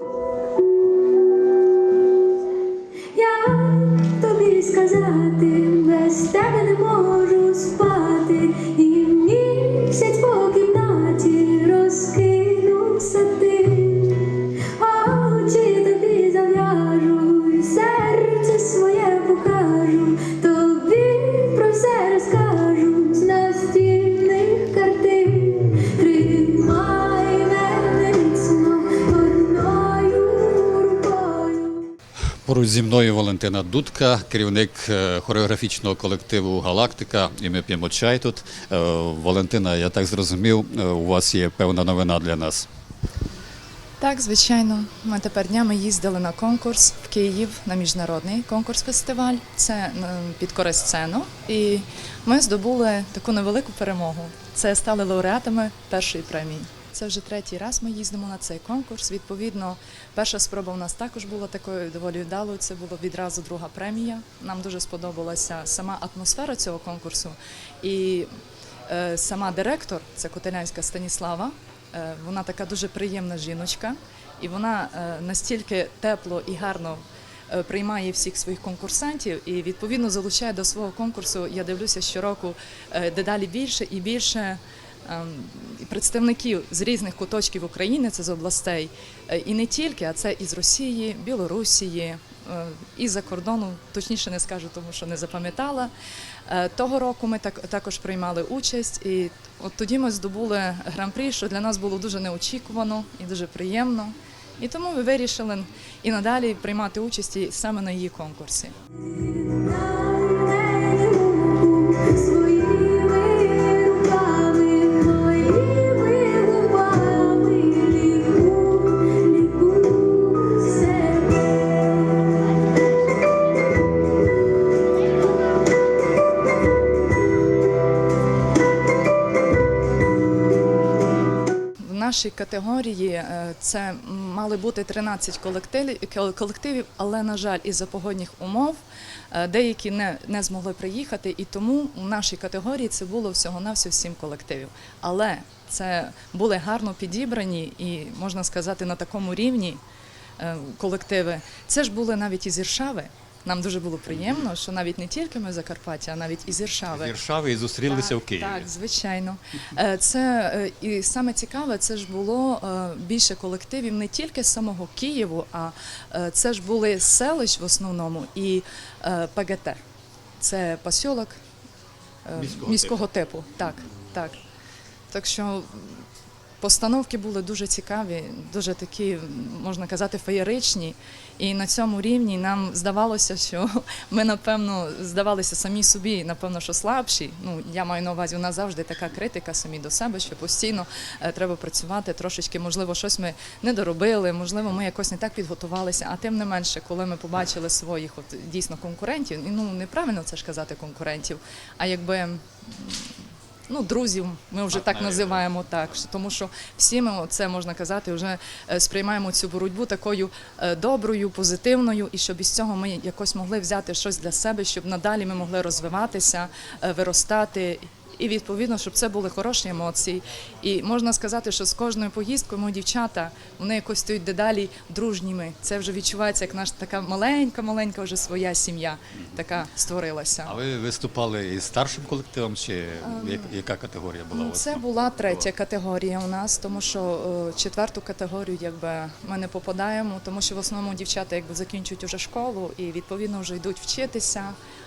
Я тобі сказати, без тебе не можу спати, Поруч зі мною Валентина Дудка, керівник е, хореографічного колективу Галактика. І ми п'ємо чай тут. Е, Валентина, я так зрозумів, е, у вас є певна новина для нас. Так, звичайно. Ми тепер днями їздили на конкурс в Київ на міжнародний конкурс-фестиваль. Це під сцену. І ми здобули таку невелику перемогу. Це стали лауреатами першої премії. Це вже третій раз ми їздимо на цей конкурс. Відповідно, перша спроба у нас також була такою доволі вдалою. Це була відразу друга премія. Нам дуже сподобалася сама атмосфера цього конкурсу. І е, сама директор, це Котелянська Станіслава, Е, Вона така дуже приємна жіночка, і вона е, настільки тепло і гарно е, приймає всіх своїх конкурсантів і відповідно залучає до свого конкурсу. Я дивлюся щороку е, дедалі більше і більше. Ем, Представників з різних куточків України, це з областей, е, і не тільки, а це із Росії, Білорусії, е, і за кордону, точніше не скажу, тому що не запам'ятала. Е, Того року ми так, також приймали участь, і от тоді ми здобули гран-прі, що для нас було дуже неочікувано і дуже приємно. І тому ми вирішили і надалі приймати участь саме на її конкурсі. Нашій категорії е, це мали бути 13 колективів, колективів, але на жаль, із-за погодних умов е, деякі не, не змогли приїхати, і тому у нашій категорії це було всього навсього 7 колективів. Але це були гарно підібрані і можна сказати на такому рівні е, колективи. Це ж були навіть із Іршави. Нам дуже було приємно, що навіть не тільки ми з Закарпаття, а навіть із Іршави. З Віршави і зустрілися Так, в Києві. Так, звичайно. Е, Це е, і саме цікаве, це ж було е, більше колективів не тільки з самого Києву, а це ж були селищ в основному і ПГТ. Це посілок Міського міського типу. Так, так. Так що постановки були дуже цікаві, дуже такі, можна казати, феєричні. І на цьому рівні нам здавалося, що ми, напевно, здавалися самі собі, напевно, що слабші. Ну, я маю на увазі, у нас завжди така критика самі до себе, що постійно е, треба працювати трошечки, можливо, щось ми не доробили, можливо, ми якось не так підготувалися. А тим не менше, коли ми побачили своїх от, дійсно конкурентів, ну неправильно це ж казати конкурентів, а якби. Ну, друзів, ми вже так називаємо так, тому що всі ми це можна казати, вже е, сприймаємо цю боротьбу такою е, доброю, позитивною, і щоб із цього ми якось могли взяти щось для себе, щоб надалі ми могли розвиватися, е, виростати. І відповідно, щоб це були хороші емоції. І можна сказати, що з кожною поїздкою мої дівчата вони якось стають дедалі дружніми. Це вже відчувається, як наша така маленька, маленька вже своя сім'я така створилася. А ви виступали із старшим колективом, чи я- яка категорія була у Ну, вас? це була третя категорія у нас, тому що е, четверту категорію якби ми не попадаємо, тому що в основному дівчата якби закінчують уже школу і відповідно вже йдуть вчитися.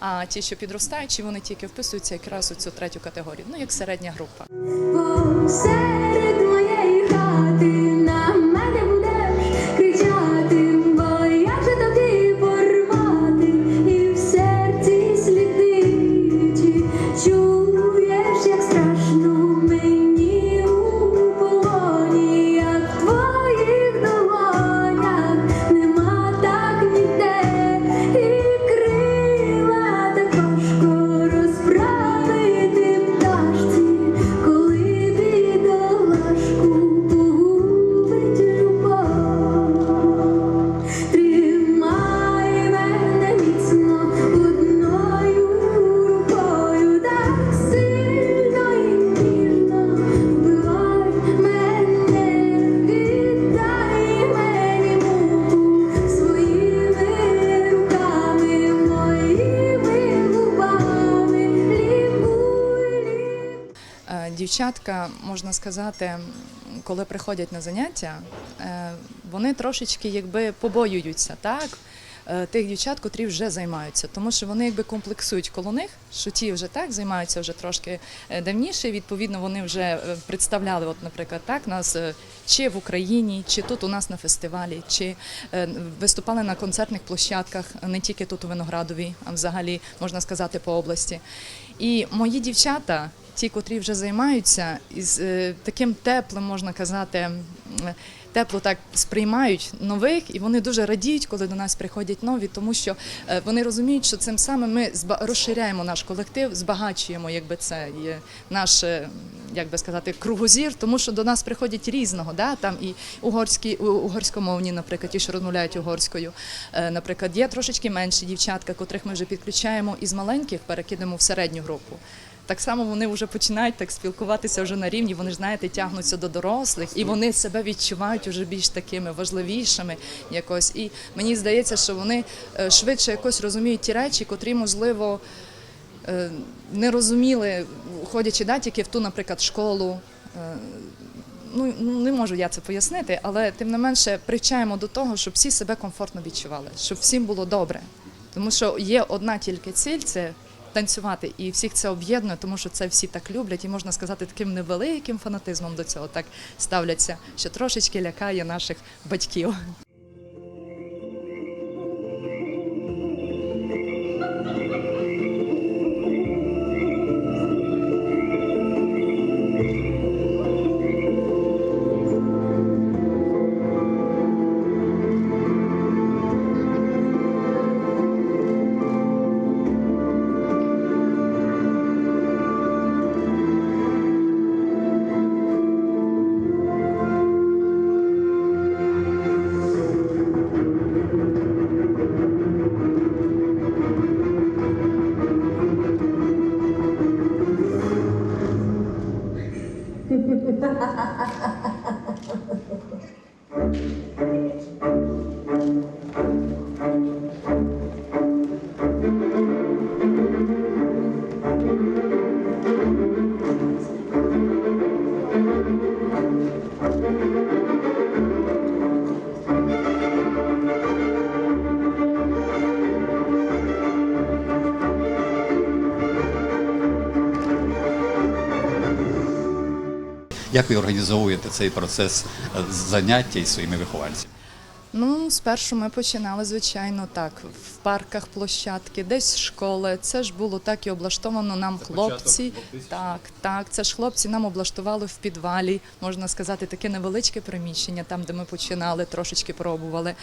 А ті, що підростаючі, вони тільки вписуються якраз у цю третю категорію, ну як середня група. Дівчатка, можна сказати, коли приходять на заняття, е, вони трошечки якби побоюються, так? е, Тих дівчат, котрі вже займаються, тому що вони якби комплексують коло них, що ті вже так займаються вже трошки е, давніше. Відповідно, вони вже представляли, от, наприклад, так нас чи в Україні, чи тут у нас на фестивалі, чи виступали на концертних площадках, не тільки тут у Виноградові, а взагалі можна сказати по області. І мої дівчата, ті, котрі вже займаються, із е, таким теплим, можна казати, тепло так сприймають нових, і вони дуже радіють, коли до нас приходять нові, тому що е, вони розуміють, що цим самим ми розширяємо наш колектив, збагачуємо, якби це є наш. е, Як би сказати, кругозір, тому що до нас приходять різного, да? там і угорські, угорськомовні, наприклад, ті, що розмовляють угорською. Наприклад, є трошечки менші дівчатка, котрих ми вже підключаємо із маленьких, перекидемо в середню групу. Так само вони вже починають так спілкуватися вже на рівні. Вони знаєте, тягнуться до дорослих, і вони себе відчувають вже більш такими важливішими. Якось і мені здається, що вони е, швидше якось розуміють ті речі, котрі можливо. е, Не розуміли, ходячи да, тільки в ту, наприклад, школу. Е, Ну ну, не можу я це пояснити, але тим не менше привчаємо до того, щоб всі себе комфортно відчували, щоб всім було добре. Тому що є одна тільки ціль це танцювати, і всіх це об'єднує, тому що це всі так люблять, і можна сказати, таким невеликим фанатизмом до цього так ставляться, що трошечки лякає наших батьків. Ha ha ha. Як ви організовуєте цей процес е, заняття із своїми вихованцями? Ну, спершу ми починали, звичайно, так, в парках площадки, десь школи. Це ж було так і облаштовано нам хлопці. Так, так, це ж хлопці нам облаштували в підвалі, можна сказати, таке невеличке приміщення, там, де ми починали, трошечки пробували.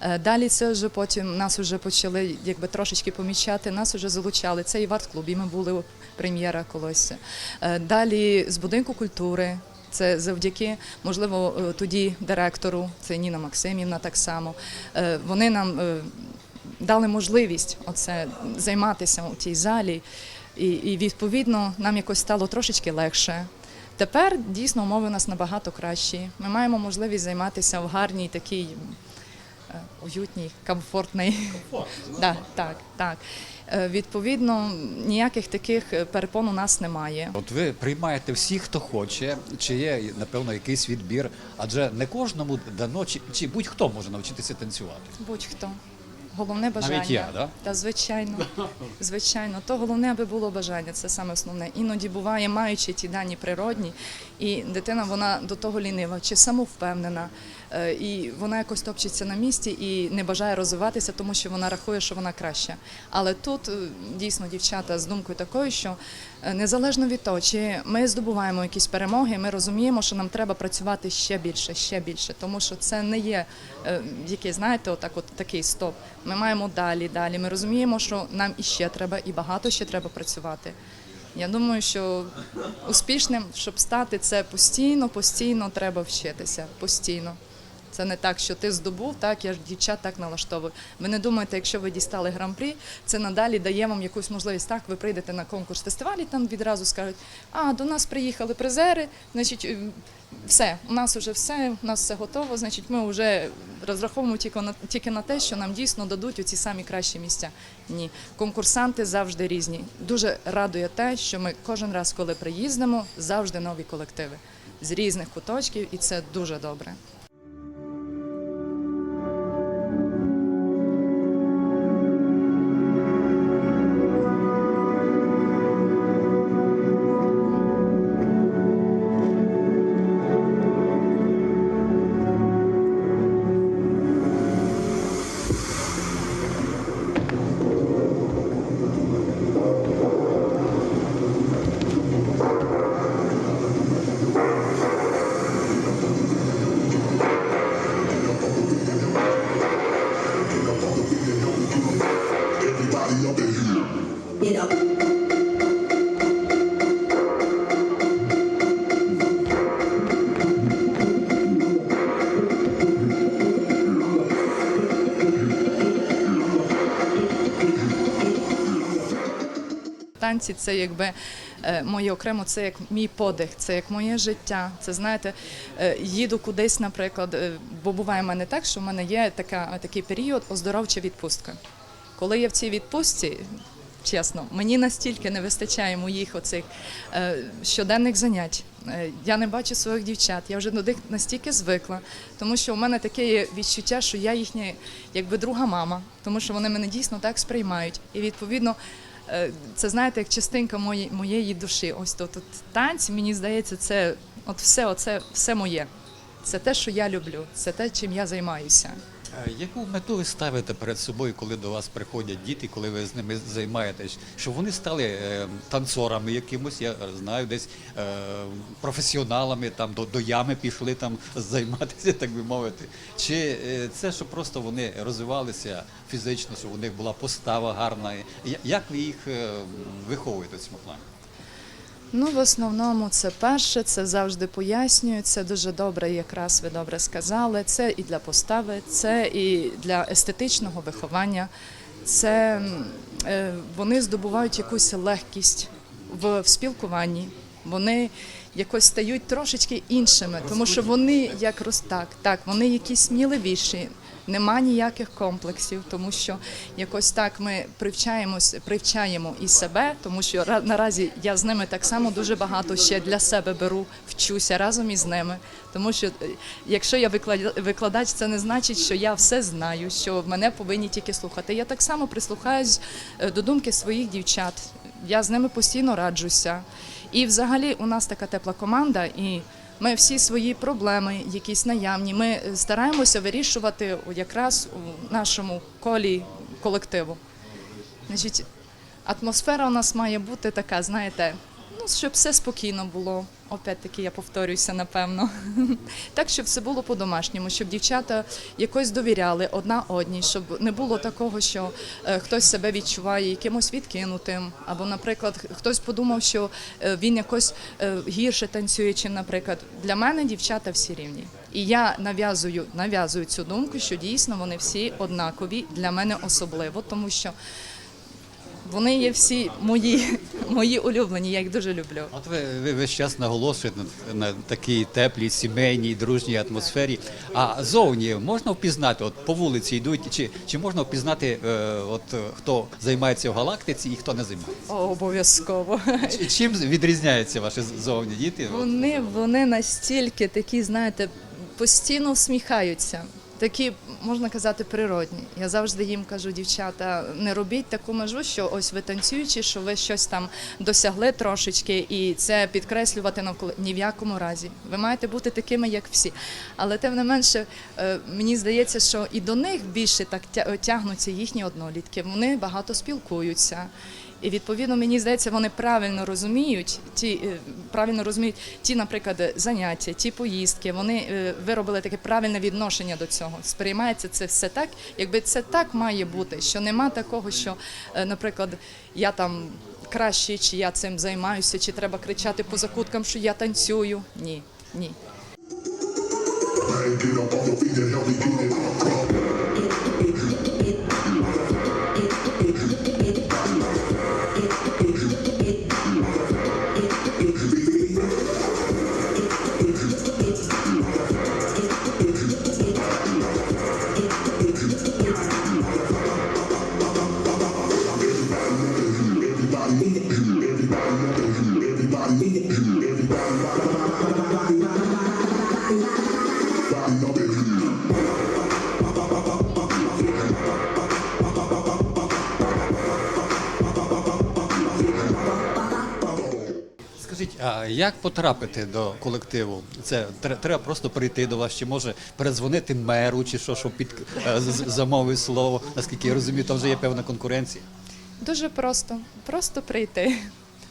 Е, Далі це вже потім нас вже почали якби трошечки помічати, нас вже залучали. Це і в арт-клубі ми були прем'єра колись. Е, Далі з будинку культури. Це завдяки, можливо, е, тоді директору, це Ніна Максимівна так само. Е, Вони нам е, дали можливість оце займатися у цій залі, і, і відповідно нам якось стало трошечки легше. Тепер дійсно умови у нас набагато кращі. Ми маємо можливість займатися в гарній такій уютній, комфортній. Да, так, так. Е, Відповідно, ніяких таких е, перепон у нас немає. От ви приймаєте всіх, хто хоче, чи є напевно якийсь відбір, адже не кожному дано, чи, чи будь-хто може навчитися танцювати. Будь-хто. Головне бажання. Навіть я, да? Та звичайно, звичайно, то головне, аби було бажання. Це саме основне. Іноді буває, маючи ті дані природні, і дитина вона до того лінива чи самовпевнена, е, і вона якось топчеться на місці і не бажає розвиватися, тому що вона рахує, що вона краща. Але тут е, дійсно дівчата з думкою такою, що незалежно від того, чи ми здобуваємо якісь перемоги, ми розуміємо, що нам треба працювати ще більше, ще більше, тому що це не є е, який, знаєте, отак, от такий стоп. Ми маємо далі, далі. Ми розуміємо, що нам іще треба, і багато ще треба працювати. Я думаю, що успішним, щоб стати, це постійно, постійно треба вчитися. Постійно. Це не так, що ти здобув, так я ж дівчат так налаштовую. Ви не думаєте, якщо ви дістали гран-прі, це надалі дає вам якусь можливість. Так, ви прийдете на конкурс фестивалі, там відразу скажуть, а до нас приїхали призери, значить. е, Все, у нас вже все, у нас все готово. Значить, ми вже розраховуємо тільки на тільки на те, що нам дійсно дадуть оці самі кращі місця. Ні, конкурсанти завжди різні. Дуже радує те, що ми кожен раз, коли приїздимо, завжди нові колективи з різних куточків, і це дуже добре. Танці це якби е, моє окремо, це як мій подих, це як моє життя. Це знаєте, е, їду кудись, наприклад, е, бо буває в мене так, що в мене є така, такий період оздоровча відпустка. Коли я в цій відпустці, чесно, мені настільки не вистачає моїх оцих е, щоденних занять. Е, Я не бачу своїх дівчат, я вже до них настільки звикла, тому що у мене таке відчуття, що я їхня якби друга мама, тому що вони мене дійсно так сприймають. І відповідно, це знаєте, як частинка моєї, моєї душі. Ось тут, тут танці, мені здається, це от все, оце все моє. Це те, що я люблю, це те, чим я займаюся. Е, Яку мету ви ставите перед собою, коли до вас приходять діти, коли ви з ними займаєтесь? Щоб вони стали е, танцорами якимось, я знаю, десь е, професіоналами, там до, до ями пішли там займатися, так би мовити. Чи це, щоб просто вони розвивалися фізично, щоб у них була постава гарна? Як ви їх виховуєте в цьому плані? Ну, в основному, це перше, це завжди пояснюю. Це дуже добре, якраз ви добре сказали. Це і для постави, це і для естетичного виховання. Це е, вони здобувають якусь легкість в, в спілкуванні. Вони якось стають трошечки іншими, тому що вони як роз так, так, вони якісь сміливіші. Нема ніяких комплексів, тому що якось так ми привчаємось, привчаємо і себе, тому що ра- наразі я з ними так само дуже багато ще для себе беру, вчуся разом із ними. Тому що е, якщо я викладач, це не значить, що я все знаю, що мене повинні тільки слухати. Я так само прислухаюсь е, до думки своїх дівчат. Я з ними постійно раджуся. І взагалі у нас така тепла команда, і ми всі свої проблеми, якісь наявні, ми е, стараємося вирішувати якраз у нашому колі колективу. Значить, атмосфера у нас має бути така, знаєте, щоб все спокійно було. Опять-таки я повторююся, напевно. Так, щоб все було по-домашньому, щоб дівчата якось довіряли одна одній, щоб не було такого, що е, хтось себе відчуває якимось відкинутим, або, наприклад, хтось подумав, що е, він якось е, гірше танцює, чим, наприклад, для мене дівчата всі рівні. І я нав'язую, нав'язую цю думку, що дійсно вони всі однакові для мене особливо, тому що вони є всі мої, мої улюблені, я їх дуже люблю. От ви, ви весь час наголошуєте на, на такій теплій, сімейній, дружній атмосфері. А зовні можна впізнати, от по вулиці йдуть, чи, чи можна впізнати, е, от хто займається в галактиці і хто не займається? О, обов'язково. Чи- Чим відрізняються ваші зовні діти? Вони, вони настільки такі, знаєте, постійно всміхаються. Такі, можна казати, природні. Я завжди їм кажу, дівчата, не робіть таку межу, що ось ви танцюючи, що ви щось там досягли трошечки, і це підкреслювати навколо ні в якому разі. Ви маєте бути такими, як всі. Але тим не менше, е, мені здається, що і до них більше так тягнуться їхні однолітки. Вони багато спілкуються. І відповідно мені здається, вони правильно розуміють ті, е, правильно розуміють ті, наприклад, заняття, ті поїздки. Вони е, виробили таке правильне відношення до цього. Сприймається це все так, якби це так має бути. Що нема такого, що, е, наприклад, я там кращий, чи я цим займаюся, чи треба кричати по закуткам, що я танцюю. Ні, ні. А як потрапити до колективу? Це треба просто прийти до вас, чи може передзвонити меру, чи що, щоб під е, замовив слово. Наскільки я розумію, там вже є певна конкуренція. Дуже просто, просто прийти.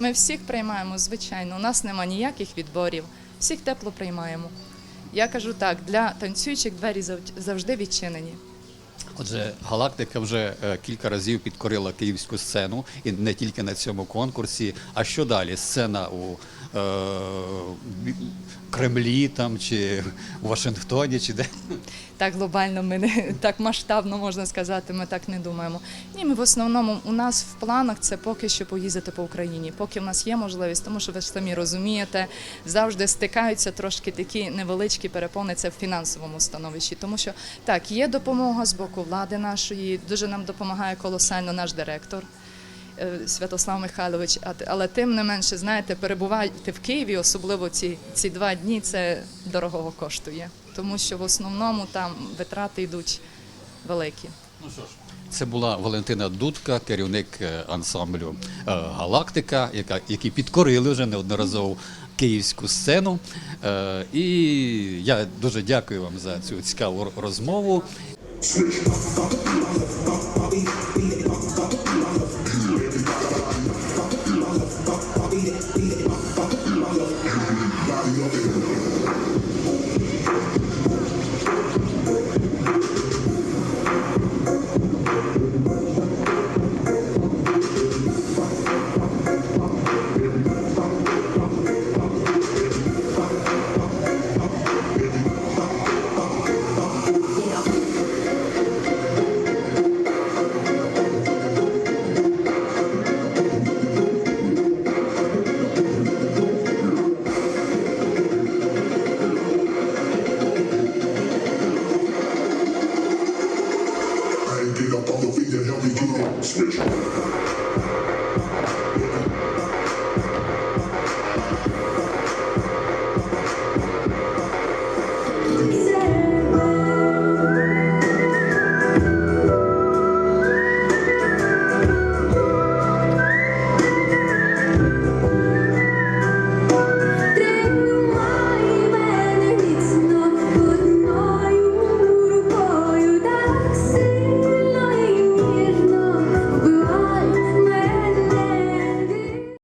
Ми всіх приймаємо, звичайно. У нас нема ніяких відборів, всіх тепло приймаємо. Я кажу так, для танцюючих двері зав- завжди відчинені. Отже, галактика вже е, кілька разів підкорила київську сцену, і не тільки на цьому конкурсі. А що далі? Сцена у Кремлі там чи у Вашингтоні, чи де? Так глобально ми не так масштабно можна сказати, ми так не думаємо. Ні, ми в основному у нас в планах це поки що поїздити по Україні, поки в нас є можливість, тому що ви ж самі розумієте, завжди стикаються трошки такі невеличкі перепони це в фінансовому становищі. Тому що так, є допомога з боку влади нашої, дуже нам допомагає колосально наш директор. Е, Святослав Михайлович, але тим не менше, знаєте, перебувати в Києві, особливо ці, ці два дні, це дорогого коштує, тому що в основному там витрати йдуть великі. Ну що ж, це була Валентина Дудка, керівник е, ансамблю е, Галактика, яка які підкорили вже неодноразово київську сцену. І я дуже дякую вам за цю цікаву розмову. Швидше.